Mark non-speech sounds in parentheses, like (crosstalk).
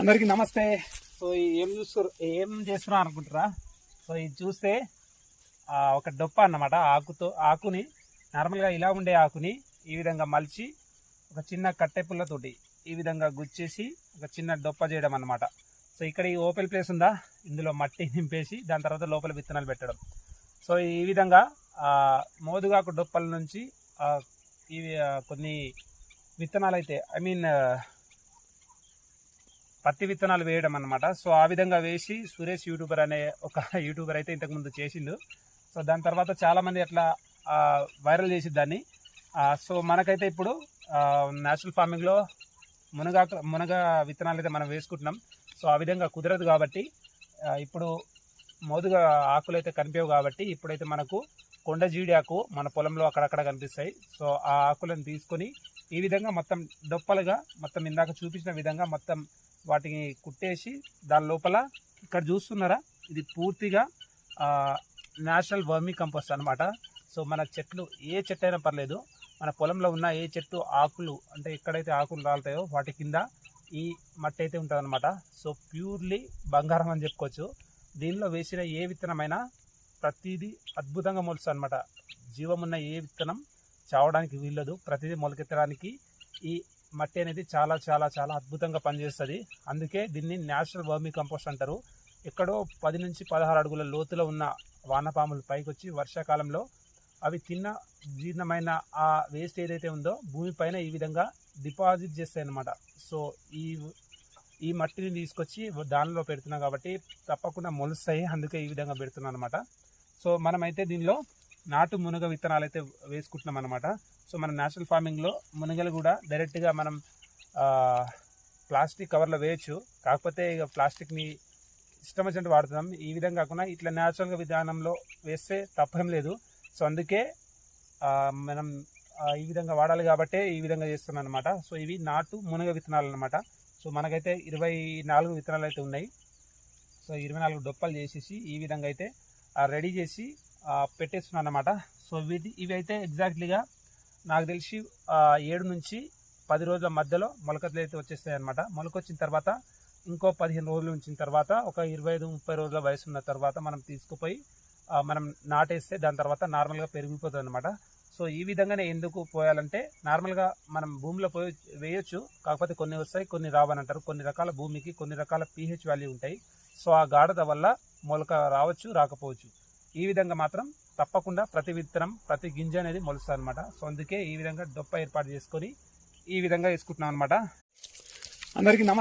అందరికీ నమస్తే. సో ఏం చూస్తారు ఏం చేస్తున్నారు అనుకుంటారా సో ఇది చూస్తే ఒక డొప్ప అన్నమాట. ఆకుతో ఆకుని నార్మల్గా ఇలా ఉండే ఆకుని ఈ విధంగా మలిచి ఒక చిన్న కట్టె పుల్లతోటి ఈ విధంగా గుచ్చేసి ఒక చిన్న డొప్ప చేయడం అన్నమాట. సో ఇక్కడ ఈ ఓపెన్ ప్లేస్ ఉందా? ఇందులో మట్టి నింపేసి దాని తర్వాత లోపల విత్తనాలు పెట్టడం. సో ఈ విధంగా మోదుగాకు డొప్పల నుంచి ఇవి కొన్ని విత్తనాలు అయితే ఐ మీన్ పత్తి విత్తనాలు వేయడం అనమాట సో ఆ విధంగా వేసి సురేష్ యూట్యూబర్ అనే ఒక (laughs) యూట్యూబర్ అయితే ఇంతకుముందు చేసిండు. సో దాని తర్వాత చాలామంది అట్లా వైరల్ చేసి దాన్ని. సో మనకైతే ఇప్పుడు నేచురల్ ఫార్మింగ్లో మునగ మునగ విత్తనాలు అయితే మనం వేసుకుంటున్నాం. సో ఆ విధంగా కుదరదు కాబట్టి ఇప్పుడు మోదుగా ఆకులు అయితే కనిపించవు కాబట్టి ఇప్పుడైతే మనకు కొండ జీడి ఆకు మన పొలంలో అక్కడక్కడ కనిపిస్తాయి. సో ఆ ఆకులను తీసుకొని ఈ విధంగా మొత్తం డొప్పలుగా మొత్తం ఇందాక చూపించిన విధంగా మొత్తం వాటిని కుట్టేసి దాని లోపల ఇక్కడ చూస్తున్నారా? ఇది పూర్తిగా నేషనల్ వర్మీ కంపోస్ట్ అనమాట సో మన చెట్లు ఏ చెట్టు అయినా పర్లేదు మన పొలంలో ఉన్న ఏ చెట్టు ఆకులు అంటే ఎక్కడైతే ఆకులు రాలుతాయో వాటి కింద ఈ మట్టి అయితే ఉంటుందన్నమాట. సో ప్యూర్లీ బంగారం అని చెప్పుకోవచ్చు. దీనిలో వేసిన ఏ విత్తనమైనా ప్రతిదీ అద్భుతంగా మొలుస్తుంది అనమాట జీవమున్న ఏ విత్తనం చావడానికి వీల్లేదు. ప్రతిదీ మొలకెత్తడానికి ఈ మట్టి అనేది చాలా చాలా చాలా అద్భుతంగా పనిచేస్తుంది. అందుకే దీన్ని నేచురల్ వర్మీ కంపోస్ట్ అంటారు. ఎక్కడో పది నుంచి పదహారు అడుగుల లోతులో ఉన్న వానపాములు పైకి వచ్చి వర్షాకాలంలో అవి తిన్న జీర్ణమైన ఆ వేస్ట్ ఏదైతే ఉందో భూమిపైన ఈ విధంగా డిపాజిట్ చేస్తాయి అన్నమాట సో ఈ ఈ మట్టిని తీసుకొచ్చి దానిలో పెడుతున్నాం కాబట్టి తప్పకుండా మొలుస్తాయి. అందుకే ఈ విధంగా పెడుతున్నాను అనమాట సో మనమైతే దీనిలో నాటు మునగ విత్తనాలు అయితే వేసుకుంటున్నాం అనమాట సో మన నేచురల్ ఫార్మింగ్లో మునగలు కూడా డైరెక్ట్గా మనం ప్లాస్టిక్ కవర్లో వేయచ్చు. కాకపోతే ఇక ప్లాస్టిక్ని ఇష్టం వచ్చినట్టు వాడుతున్నాం. ఈ విధంగా కాకుండా ఇట్లా న్యాచురల్గా విధానంలో వేస్తే తప్పేం లేదు. సో అందుకే మనం ఈ విధంగా వాడాలి కాబట్టే ఈ విధంగా చేస్తున్నాం అనమాట సో ఇవి నాటు మునగ విత్తనాలు అనమాట సో మనకైతే ఇరవై నాలుగు విత్తనాలు అయితే ఉన్నాయి. సో ఇరవై నాలుగు డొప్పలు చేసేసి ఈ విధంగా అయితే రెడీ చేసి పెట్టేస్తున్నాను అనమాట సో వీటి ఇవి అయితే ఎగ్జాక్ట్లీగా నాకు తెలిసి ఏడు నుంచి పది రోజుల మధ్యలో మొలకలు అయితే వచ్చేస్తాయి అనమాట మొలక వచ్చిన తర్వాత ఇంకో పదిహేను రోజులు ఉంచిన తర్వాత ఒక ఇరవై ఐదు ముప్పై రోజుల వయసు ఉన్న తర్వాత మనం తీసుకుపోయి మనం నాటేస్తే దాని తర్వాత నార్మల్గా పెరిగిపోతుంది అనమాట సో ఈ విధంగానే ఎందుకు పోయాలంటే నార్మల్గా మనం భూమిలో పోయి వేయొచ్చు కాకపోతే కొన్ని వస్తాయి కొన్ని రావని అంటారు. కొన్ని రకాల భూమికి కొన్ని రకాల పీహెచ్ వాల్యూ ఉంటాయి. సో ఆ గాఢత వల్ల మొలక రావచ్చు రాకపోవచ్చు. ఈ విధంగా మాత్రం తప్పకుండా ప్రతి విత్తనం ప్రతి గింజ అనేది మొలుస్తుంది అనమాట సో అందుకే ఈ విధంగా డొప్ప ఏర్పాటు చేసుకొని ఈ విధంగా వేసుకుంటున్నాం అనమాట అందరికీ నమస్తే